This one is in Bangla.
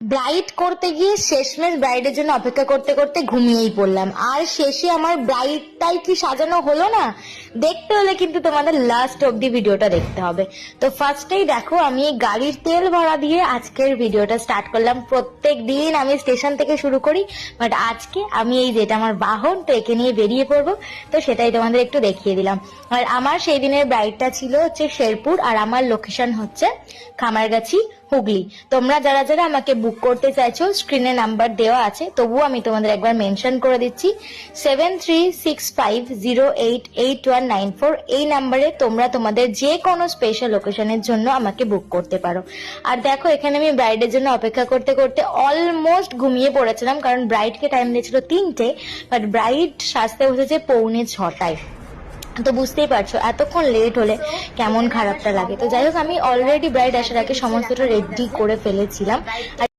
ব্রাইড করতে গিয়ে শেষমেশ ব্রাইডের জন্য অপেক্ষা করতে করতে ঘুমিয়েই পড়লাম। আর শেষে আমার ব্রাইডটাই কি সাজানো হলো না? দেখতে হলে কিন্তু তোমাদের লাস্ট অবধি ভিডিওটা দেখতে হবে। তো ফার্স্টেই দেখো, আমি গাড়ির তেল ভরা দিয়ে আজকের ভিডিওটা স্টার্ট করলাম। প্রত্যেক দিন আমি স্টেশন থেকে শুরু করি বাট আজকে আমি এই যেটা আমার বাহন, তো একে নিয়ে বেরিয়ে পড়ব, তো সেটাই তোমাদের একটু দেখিয়ে দিলাম। আর আমার সেই দিনের ব্রাইডটা ছিল হচ্ছে শেরপুর, আর আমার লোকেশন হচ্ছে খামারগাছি, হুগলি। তোমরা যারা যারা আমাকে বুক করতে চাইছো স্ক্রিনে নাম্বার দেওয়া আছে, তবুও আমি তোমাদের একবার মেনশন করে দিচ্ছি। Seven three six five zero eight eight one nine four এই নাম্বারে তোমরা তোমাদের যে কোনো স্পেশাল লোকেশনের জন্য আমাকে বুক করতে পারো। আর দেখো, এখানে আমি ব্রাইডের জন্য অপেক্ষা করতে করতে অলমোস্ট ঘুমিয়ে পড়েছিলাম, কারণ ব্রাইডকে টাইম দিয়েছিল তিনটে বাট ব্রাইড সাজতে বসেছে পৌনে ছটায়। তো বুঝতেই পারছ, এতক্ষণ লেট হলে কেমন খারাপটা লাগে। তো যাই হোক, আমি অলরেডি ব্রাইড আসার আগে সমস্তটা রেডি করে ফেলেছিলাম।